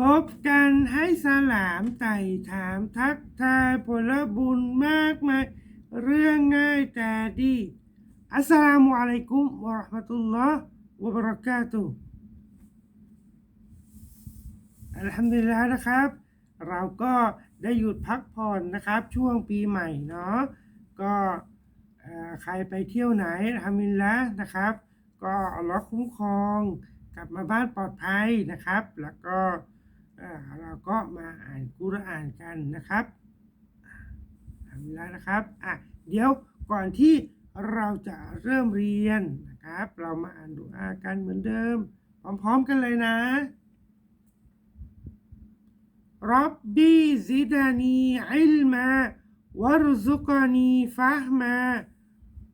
พบกันให้สลามไต่ถามทักทายผลบุญมากมาย เรื่องง่ายแต่ดี อัสสลามุอะลัยกุมวะราะห์มะตุลลอฮ์วะบะเราะกาตุอัลฮัมดุลิลลาห์นะครับ เราก็ได้หยุดพักผ่อนนะครับ ช่วงปีใหม่เนาะก็ใครไปเที่ยวไหนอัลฮัมดุลิลละห์นะครับ ก็อัลเลอฮ์คุ้มครอง กลับมาบ้านปลอดภัยนะครับ แล้วก็ เราก็มาอ่านกุรอานกันนะครับทำแล้วนะครับอะเดี๋ยวก่อนที่เราจะเริ่มเรียนนะครับ เรามาอ่านดุอากันเหมือนเดิม พร้อมๆกันเลยนะรับบีซิดานีอิลมาวรซุกานีฟะมา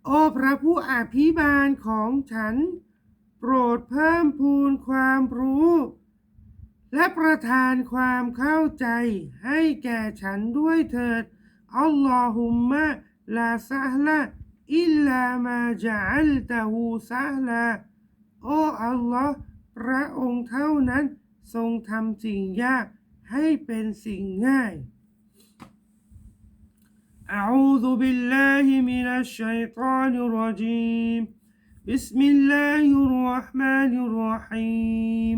โอพระผู้อภิบาลของฉัน โปรดเพิ่มพูนความรู้ และประทานความเข้าใจให้แก่ฉันด้วยเถิด อัลลอฮุมมะลาซะฮละอิลลามาจัลตะฮูซะฮลาโอ้อัลลอฮ์พระองค์เท่านั้นทรงทำสิ่งยากให้เป็นสิ่งง่าย أعوذ بالله من الشيطان الرجيم بسم الله الرحمن الرحيم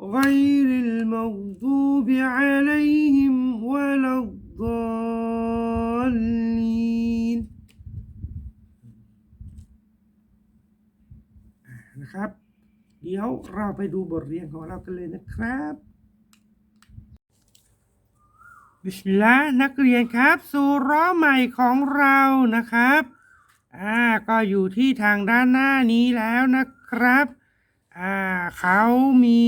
غير المغضوب عليهم ولا الضالين นะครับ เดี๋ยวเราไปดูบทเรียนของเรากันเลยนะครับ บิสมิลลาห์นักเรียนครับสูเราะห์ใหม่ของเรานะครับ อ่า ก็อยู่ที่ทางด้านหน้านี้แล้วนะครับ อ่า เขามี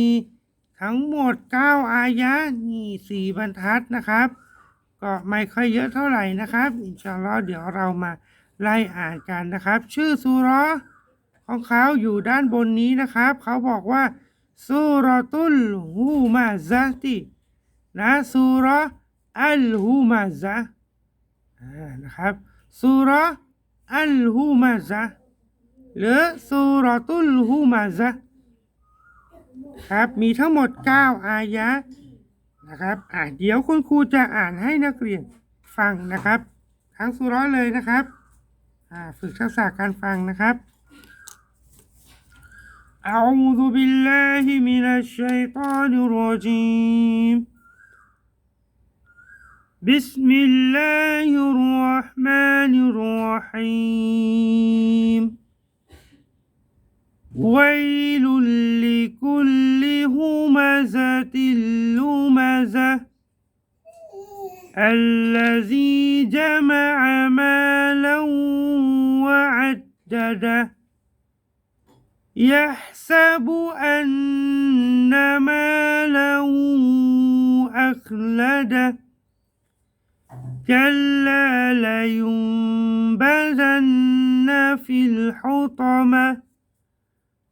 ทั้งหมด 9 อายะนี่สี่บรรทัดนะครับ ก็ไม่ค่อยเยอะเท่าไหร่นะครับ อินชาลอฮ์เดี๋ยวเรามาไล่อ่านกันนะครับ ชื่อสูราะห์ของเขาอยู่ด้านบนนี้นะครับ เขาบอกว่าสูราะตุลฮูมาซะตินะสูราะห์อัลฮูมาซานะครับสุราอัลฮูมาซะหรือสุรอตุลฮูมาซะ ครับมีทั้งหมด 9 อายะห์นะครับอ่าเดี๋ยวคุณครูจะอ่านให้นักเรียนฟังนะครับ ทั้งสุราะห์เลยนะครับอ่าฝึกทักษะการฟังนะครับ أعوذ بالله من الشيطان الرجيم بسم الله الرحمن الرحيم ويل لكل همزة لمزة. الذي جمع مالا وعدده يحسب أن ماله أخلده كلا لينبذن في الحطمة.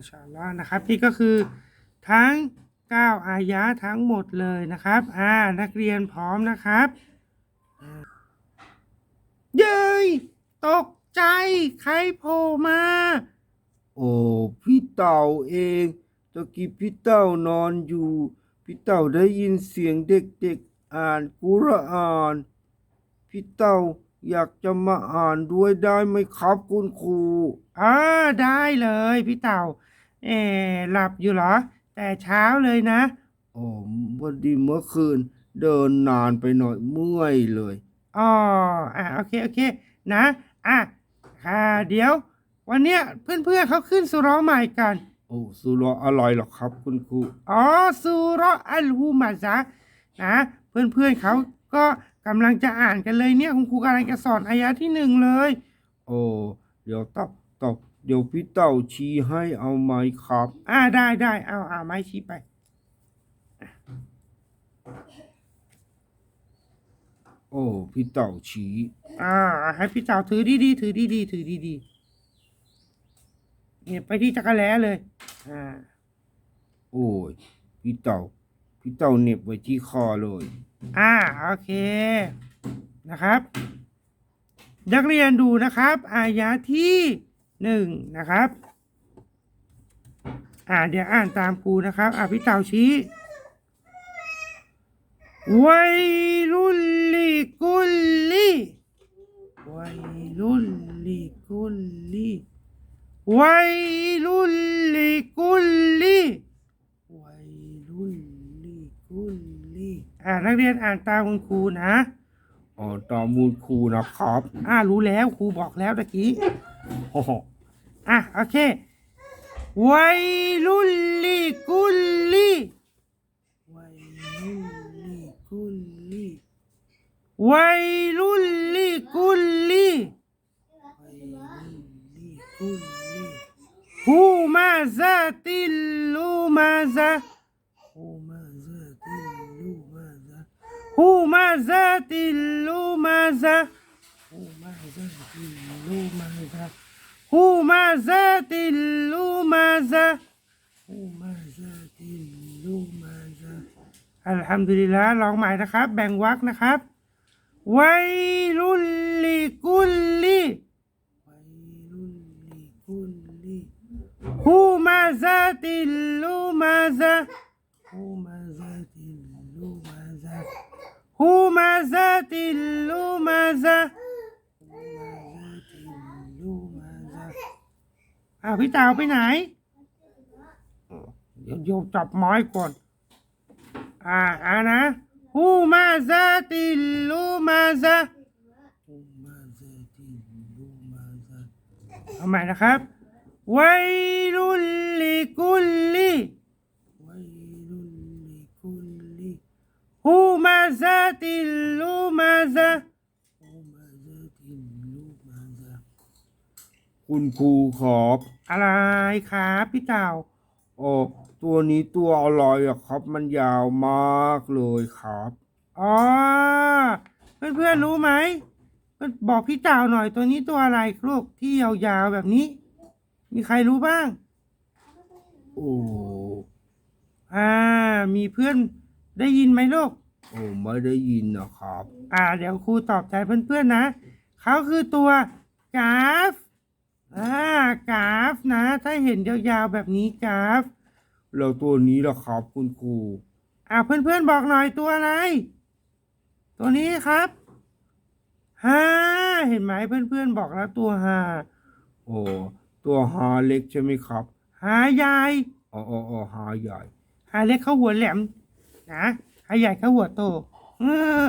มาชาลอนะครับนี่ก็คือทั้ง 9 อายะทั้งหมดเลยนะครับอ่านักเรียนพร้อมนะครับเย้ยตกใจใครโผล่มา โอ้พี่เต่าเองตะกี้พี่เต่านอนอยู่ พี่เต่าได้ยินเสียงเด็กๆอ่านกุรอาน พี่เต่าอยากจะมาอ่านด้วยได้ไหมครับคุณครูอ่าได้เลยพี่เต่า เออหลับอยู่เหรอ แต่เช้าเลยนะโอ้พอดีเมื่อคืน เดินนานไปหน่อยเมื่อยเลยอ๋ออะโอเคโอเค นะอะค่ะเดี๋ยว วันเนี้ยเพื่อนๆเขาขึ้นสุเร้อใหม่กัน โอ้สุรออร่อยหรอครับคุณครูอ๋อสุเร้ออัลฮูมาซะนะเพื่อนๆเขาก็กำลังจะอ่านกันเลยเนี่ยคุณครูกำลังจะสอนอายะที่หนึ่งเลย โอ้เดี๋ยวตอบตอบเดี๋ยวพี่เต่าชี้ให้เอาไหมครับ อ่าได้ได้เอาเอาไม้ชี้ไป โอ้พี่เต่าชี้ อ่า ให้พี่สาถือดีๆถือดีๆถือดีๆเนี่ยไปที่จักรแล้เลย อ่า โอ้ยพี่เต่า พี่เต่าเหน็บไว้ที่คอเลย อ่าโอเค นะครับ นักเรียนดูนะครับ อายะที่ หนึ่งนะครับ อ่าเดี๋ยวอ่านตามครูนะครับอ่าพี่เต่าชี้วัยรุ่นลิกุลลีวัยรุ่นลิกุลลีวัยรุ่นลิกุลลีวัยรุ่นลิกุลลีอ่านักเรียนอ่านตามคุณครูนะอ๋อตามมูลครูนะครับ อ่ารู้แล้วครูบอกแล้วตะกี้โอ้โหอะโอเควัยรุ่นลิกุลลีวัยรุ่นลิกุลลีวัยรุ่นลิกุลลีวัยรุ่นลิกุลลีฮูมาซาติลลูมาซาฮูมาซาติลลูมาซาฮูมาซาติลลูมาซาฮูมาซา ติลลูมาซาฮูมาซาติลลูมาซาฮูมาซาติลลูมาซาอัลฮัมดุลิลละลองใหม่นะครับ แบ่งวรรคนะครับ ไวรุลลิกุลลีวัยรุลลิกุลลีฮูมาซาติลลูมาซาฮูมาซาติลลูมาซาฮูมาซาติลลูมาซาฮูมาซาติลลูมาซา อ้าวพี่เต่าไปไหนเดี๋ยวโยมจับไม้ก่อน อ่าอ่านะฮูมาซาติลลูมาซาฮูมาซาติลลูมาซาเอาใหม่นะครับวัยรุลลิกุลลีวัยรุลลิกุลลีฮูมาซาติลลูมาซาฮูมาซาติลลูมาซา คุณครูครับอะไรครับพี่เต่าโอ้ตัวนี้ตัวอะไรอะครับมันยาวมากเลยครับอ๋อเพื่อนๆรู้ไหมบอกพี่เต่าหน่อยตัวนี้ตัวอะไรลูกที่ยาวๆแบบนี้ มีใครรู้บ้าง โอ้อ่า มีเพื่อนได้ยินไหมลูกโอ้ไม่ได้ยินนะครับ อ่า เดี๋ยวครูตอบแทนเพื่อนๆนะเขาคือตัวกราฟ อ่ากราฟนะ ถ้าเห็นยาวๆแบบนี้กราฟแล้วตัวนี้ล่ะครับคุณครูอ่าเพื่อนๆบอกหน่อยตัวอะไร ตัวนี้ครับห้าเห็นไหมเพื่อนๆบอกแล้วตัวห้าโอ้ตัวหาเล็กใช่ไหมครับหาใหญ่อ๋ออ๋ออ๋อหาใหญ่หาเล็กเขาหัวแหลมนะหาใหญ่เขาหัวโตเออ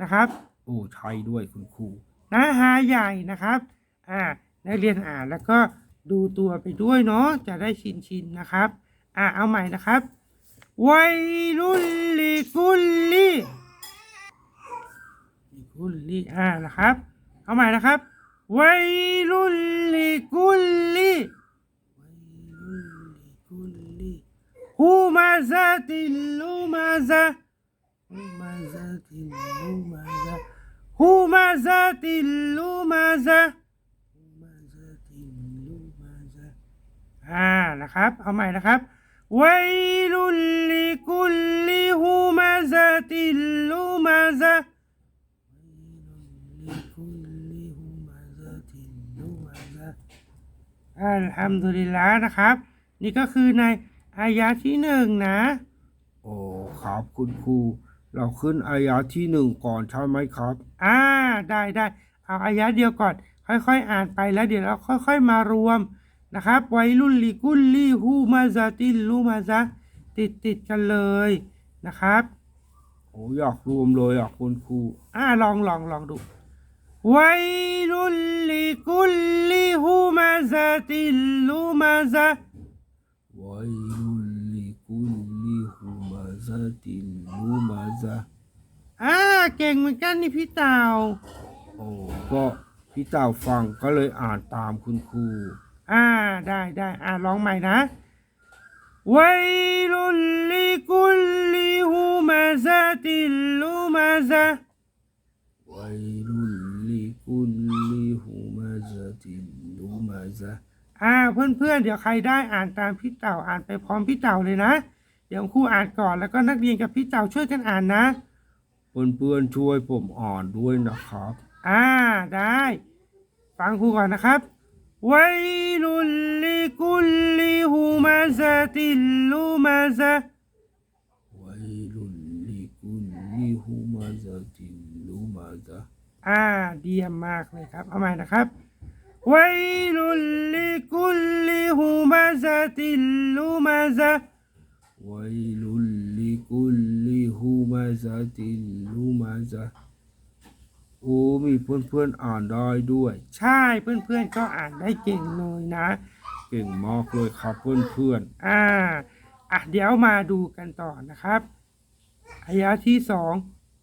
นะครับ โอ้ใช่ด้วยคุณครูนะหาใหญ่นะครับ อ่า นักเรียนอ่านแล้วก็ดูตัวไปด้วยเนาะจะได้ชินชินนะครับ อ่าเอาใหม่นะครับวัยรุ่นลิกุลลีลิกุลลีอ่านะครับ เอาใหม่นะครับวัยรุ่นลิกุลลีวัยรุ่นลิกุลลีฮูมาซาติลูมาซาฮูมาซาติลูมาซาฮูมาซาติลูมาซาฮูมาซาติลลูมาซา อ่านะครับ เอาใหม่นะครับวัยรุลลิกุลลิฮูมาซาติลลูมาซาวัยรุลลิกุลลิฮูมาซาติลลูมาซาอัลฮัมดุลิลละนะครับ นี่ก็คือในอายะที่หนึ่งนะ โอ้ครับคุณครูเราขึ้นอายะที่หนึ่งก่อนใช่ไหมครับ อ่าได้ได้เอาอายะเดียวก่อน ค่อยๆ อ่านไปแล้วเดี๋ยวเราค่อย ๆ มารวม นะครับไวรุ่นลีกุลลีฮูมาซาติลลูมาซาติดติดกันเลยนะครับโอ้อยากรวมเลยอะคุณครูอ่าลองลองลองดูไวลุลลิกุลลิฮูมาซาติลลูมาซาวัยรุลลิกุลลิฮูมาซาติลลูมาซาอ่าเก่งเหมือนกันนี่พี่เต่าโอ้ก็พี่เต่าฟังก็เลยอ่านตามคุณครู อ่าได้ได้อ่าลองใหม่นะไวลุลลิกุลลิฮูมาซาติลลูมาซาวัยรุลลิกุลลิฮูมาซาติลลูมาซาอ่าเพื่อนๆเดี๋ยวใครได้อ่านตามพี่เต่าอ่านไปพร้อมพี่เต่าเลยนะ เดี๋ยวครูอ่านก่อนแล้วก็นักเรียนกับพี่เต่าช่วยกันอ่านนะเพื่อนๆช่วยผมอ่านด้วยนะครับ อ่าได้ ฟังครูก่อนนะครับ ไวลุลลิกุลลิฮูมาซาติลลูมาซาวัยรุลลิกุลลิฮูมาซาติลลูมาซาอ่าเดียมมากเลยครับ เอาใหม่นะครับไวลุลลิกุลลิ โอ้มีเพื่อนๆอ่านได้ด้วย ใช่เพื่อนๆก็อ่านได้เก่งเลยนะ เก่งมากเลยครับเพื่อนอ่าอะเดี๋ยวมาดูกันต่อนะครับอายะที่สอง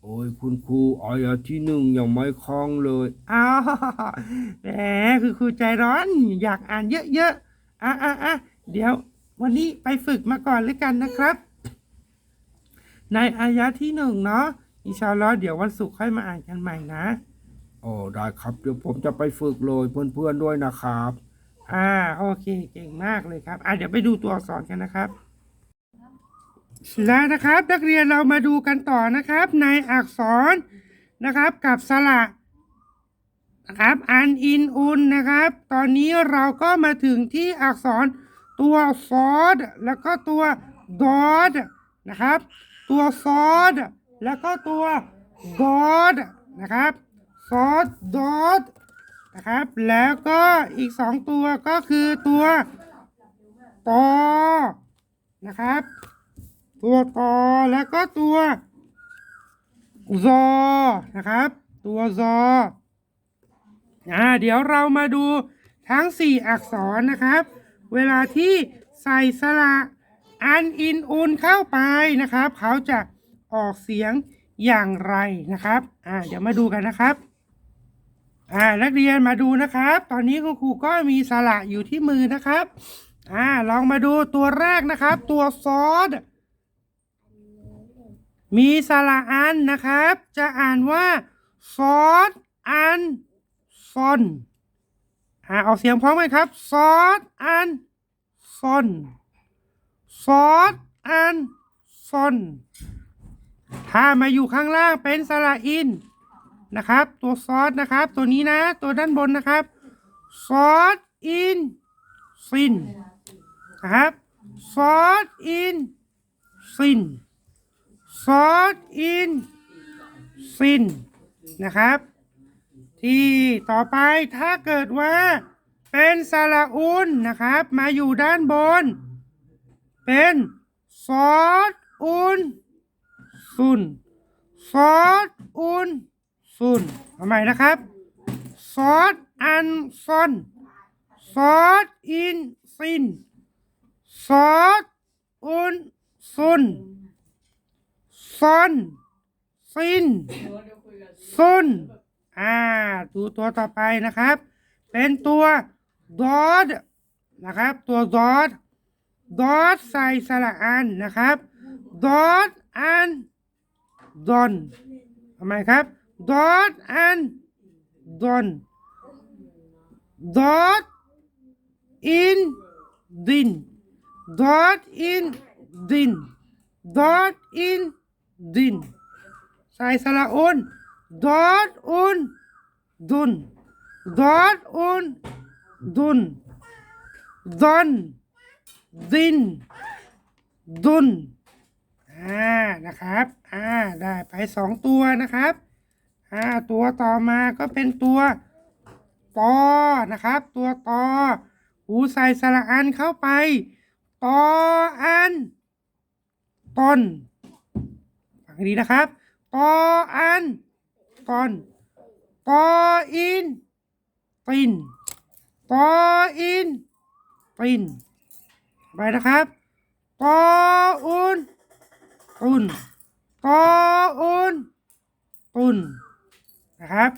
โอ้ยคุณครูอายะที่หนึ่งยังไม่คล่องเลยอ้าวแหมคือครูใจร้อนอยากอ่านเยอะๆอะอะอะเดี๋ยววันนี้ไปฝึกมาก่อนเลยกันนะครับ ในอายะที่หนึ่งเนาะ อินชาอัลลอฮ์เดี๋ยววันศุกร์ค่อยมาอ่านกันใหม่นะ โอ้ได้ครับ เดี๋ยวผมจะไปฝึกเลยเพื่อนๆด้วยนะครับ อ่าโอเคเก่งมากเลยครับ อะเดี๋ยวไปดูตัวอักษรกันนะครับ แล้วนะครับ นักเรียนเรามาดูกันต่อนะครับ ในอักษรนะครับ กับสระนะครับอันอินอุนนะครับ ตอนนี้เราก็มาถึงที่อักษรตัวซอดแล้วก็ตัวดอดนะครับ ตัวซอด แล้วก็ตัวดอดนะครับซอดดอดนะครับ แล้วก็อีกสองตัวก็คือตัวตอนะครับ ตัวตอแล้วก็ตัวซอนะครับ ตัวซออ่าเดี๋ยวเรามาดูทั้งสี่อักษรนะครับ เวลาที่ใส่สระอันอินอุนเข้าไปนะครับ เขาจะ ออกเสียงอย่างไรนะครับ อ่า เดี๋ยวมาดูกันนะครับ อ่า นักเรียนมาดูนะครับ ตอนนี้คุณครูก็มีสระอยู่ที่มือนะครับ อ่า ลองมาดูตัวแรกนะครับ ตัวซอสมีสระอันนะครับ จะอ่านว่าซอสอันซอนอ่าออกเสียงพร้อมกันครับ ซอสอันซอนซอสอันซอน ถ้ามาอยู่ข้างล่างเป็นสระอินนะครับ ตัวซอสนะครับ ตัวนี้นะ ตัวด้านบนนะครับ ซอสอินซินนะครับ ซอสอินซิน ซอสอินซินนะครับ ที่ต่อไปถ้าเกิดว่าเป็นสระอุนนะครับ มาอยู่ด้านบน เป็นซอสอุน ซุนซอสอุนซุนทำไมนะครับซอสอันซอนซอสอินซินซอสอุนซุนซอนซินซุนอ่าดูตัวต่อไปนะครับ เป็นตัวดอดนะครับ ตัวดอดดอดใส่สระอันนะครับดอดอัน ดอนทำไมครับดอทอันดอนดอทอินดินดอทอินดินดอทอินดินใส่สระอุนดอทอุนดุนดอท อ่านะครับอ่าได้ไปสองตัวนะครับอ่าตัวต่อมาก็เป็นตัวตอนะครับ ตัวตอหูใส่สระอันเข้าไปตออันต้นฟังดีนะครับตออันต้นตออินตินตออินตินไปนะครับตออุน ตุนตออุนตุนนะครับ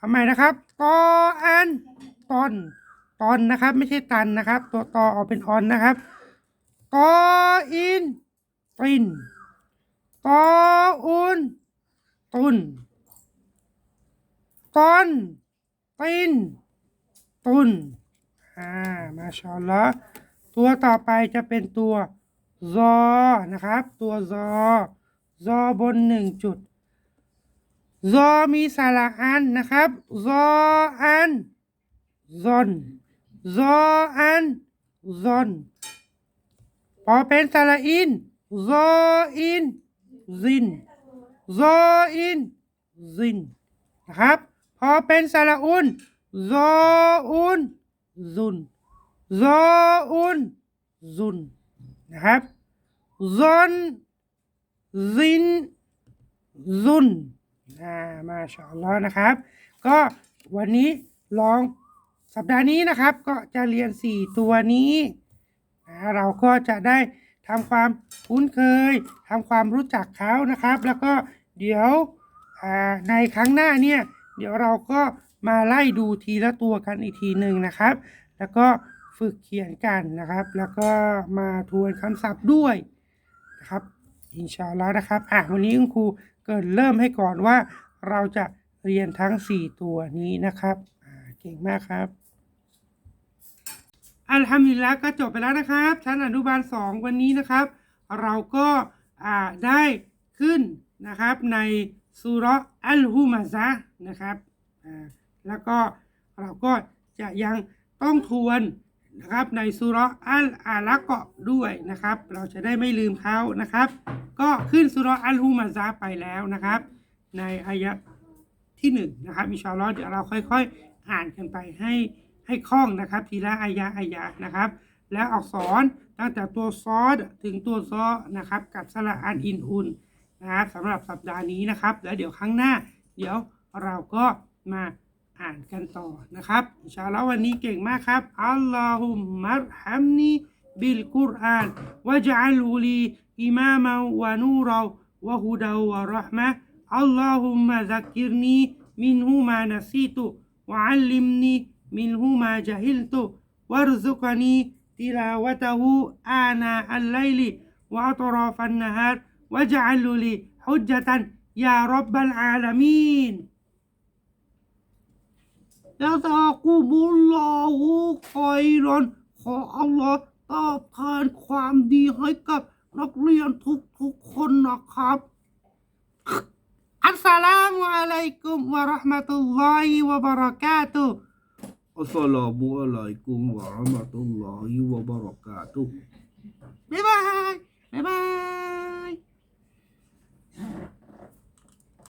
ทำไมนะครับตออันต้นตอนนะครับ ไม่ใช่ตันนะครับ ตัวตอออกเป็นออนนะครับตออินตินตออุนตุนตอนตินตุนอ่ามาชอลลอฮ์ตัวต่อไปจะเป็นตัว ซอนะครับ ตัวซอซอบนหนึ่งจุดซอมีสระอันนะครับซออันซอนซออันซอนพอเป็นสระอินซออินซินซออินซินนะครับ พอเป็นสระอุนซออุนซุนซออุนซุนนะครับ ซอนซินซุนอ่ามาชอลลอนะครับ ก็วันนี้ลองสัปดาห์นี้นะครับ ก็จะเรียน 4 ตัวนี้นะเราก็จะได้ทำความคุ้นเคยทำความรู้จักเขานะครับ แล้วก็เดี๋ยวในครั้งหน้าเนี่ย เดี๋ยวเราก็มาไล่ดูทีละตัวกันอีกทีหนึ่งนะครับ แล้วก็ฝึกเขียนกันนะครับ แล้วก็มาทวนคำศัพท์ด้วย นะครับ อินชาอัลลอฮ์นะครับอะวันนี้คุณครูเกิดเริ่มให้ก่อนว่าเราจะเรียนทั้ง 4 ตัวนี้นะครับอ่าเก่งมากครับอัลฮัมดุลิลละก็จบไปแล้วนะครับ ชั้นอนุบาล 2 วันนี้นะครับ เราก็อ่าได้ขึ้นนะครับในสุรอัลฮุมาซะนะครับอ่าแล้วก็เราก็จะยังต้องทวน นะครับในสุเราะห์อัลอาลักเกาะด้วยนะครับ เราจะได้ไม่ลืมเขานะครับ ก็ขึ้นสุเราะห์อัลฮุมาซะห์ไปแล้วนะครับ ในอายะที่หนึ่งนะครับอิชาลอเดี๋ยวเราค่อยๆอ่านกันไปให้ให้คล่องนะครับ ทีละอายะอายะนะครับ แล้วอักษรตั้งแต่ตัวซอดถึงตัวซอนะครับ กับสระอันอินอุนนะครับสำหรับสัปดาห์นี้นะครับ แล้วเดี๋ยวครั้งหน้า เดี๋ยวเราก็มา อ่านกันต่อนะครับอินชาอัลลอฮ์วันนี้เก่งมากครับอัลลอฮุมมัรฮัมนีบิลกุรอานวะจัลอุลีอิมามาวะนูราวะฮุดาวะรหมะอัลลอฮุมะซักิรนีมินฮูมานัซีตุวะอัลลิมนีมินฮูมาจะฮิลตุวะรซุกนีติลาวะตะฮูอานาอัลไลลิวะอัตรอฟันนะฮารวะจัลอุลีฮุจจตันยารับบลอาลามีน ตากูบุลลอฮูคอยรอน ขออัลลอฮ์ตอบแทนความดีให้กับนักเรียนทุกๆคนนะครับ อัสสลามุอะลัยกุมวะเราะห์มะตุลลอฮิวะบะเราะกาตุฮ์อัสสลามุอะลัยกุมวะเราะมะตุลลอฮิวะบะเราะกาตุฮ์บ๊ายบายบ๊ายบาย